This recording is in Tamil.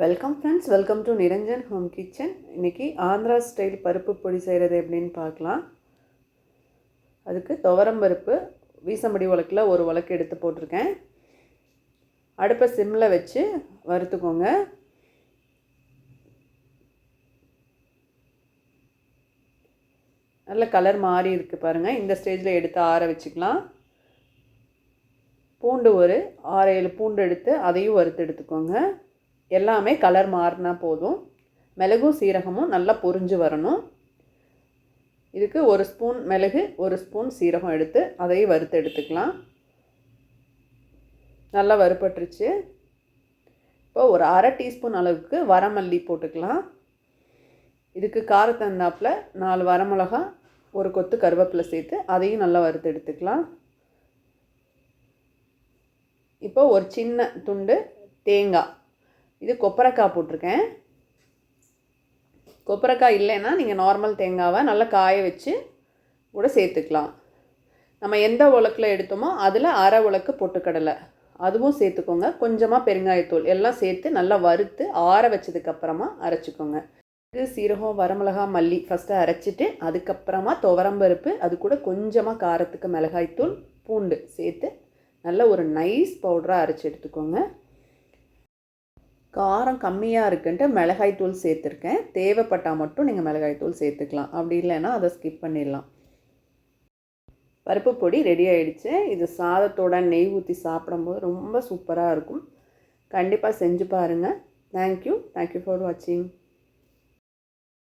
Welcome friends welcome to Niranjan home kitchen இன்றைக்கி ஆந்திரா ஸ்டைல் பருப்பு பொடி செய்கிறது எப்படின்னு பார்க்கலாம். அதுக்கு துவரம் பருப்பு வீசம்படி உலக்கில் ஒரு உலக்கு எடுத்து போட்டிருக்கேன். அடுப்பை சிம்மில் வச்சு வறுத்துக்கோங்க. நல்ல கலர் மாறி இருக்குது பாருங்கள் இந்த ஸ்டேஜில் எடுத்து ஆற வச்சுக்கலாம். பூண்டு ஒரு ஆறு ஏழு பூண்டு எடுத்து அதையும் வறுத்து எடுத்துக்கோங்க. எல்லாமே கலர் மாறினா போதும். மிளகும் சீரகமும் நல்லா பொரிஞ்சு வரணும். இதுக்கு ஒரு ஸ்பூன் மிளகு ஒரு ஸ்பூன் சீரகம் எடுத்து அதையும் வறுத்து எடுத்துக்கலாம். நல்லா வறுப்பட்டுருச்சு இப்போ ஒரு அரை டீஸ்பூன் அளவுக்கு வரமல்லி போட்டுக்கலாம். இதுக்கு காரத்தந்தாப்பில் நாலு வரமிளகா ஒரு கொத்து கருவேப்பிலை சேர்த்து அதையும் நல்லா வறுத்து எடுத்துக்கலாம். இப்போ ஒரு சின்ன துண்டு தேங்காய். இது கொப்பரைக்காய் போட்டிருக்கேன். கொப்பரைக்காய் இல்லைன்னா நீங்கள் நார்மல் தேங்காவை நல்லா காய வச்சு கூட சேர்த்துக்கலாம். நம்ம எந்த உலக்கில் எடுத்தோமோ அதில் அரை உலக்கு பொட்டுக்கடலை. அதுவும் சேர்த்துக்கோங்க. கொஞ்சமாக பெருங்காயத்தூள் எல்லாம் சேர்த்து நல்லா வறுத்து ஆற வச்சதுக்கப்புறமா அரைச்சிக்கோங்க. இது சீரகம் வரமிளகா மல்லி ஃபஸ்ட்டு அரைச்சிட்டு அதுக்கப்புறமா துவரம்பருப்பு அது கூட கொஞ்சமாக காரத்துக்கு மிளகாய்த்தூள் பூண்டு சேர்த்து நல்ல ஒரு நைஸ் பவுடராக அரைச்சி எடுத்துக்கோங்க. காரம் கம்மியாக இருக்குன்ட்டு மிளகாய் தூள் சேர்த்துருக்கேன். தேவைப்பட்டால் மட்டும் நீங்கள் மிளகாய் தூள் சேர்த்துக்கலாம். அப்படி இல்லைன்னா அதை ஸ்கிப் பண்ணிடலாம். பருப்பு பொடி ரெடி ஆகிடுச்சு இது சாதத்தோட நெய் ஊற்றி சாப்பிடும்போது ரொம்ப சூப்பராக இருக்கும். கண்டிப்பாக செஞ்சு பாருங்கள் தேங்க்யூ தேங்க்யூ ஃபார் வாட்சிங்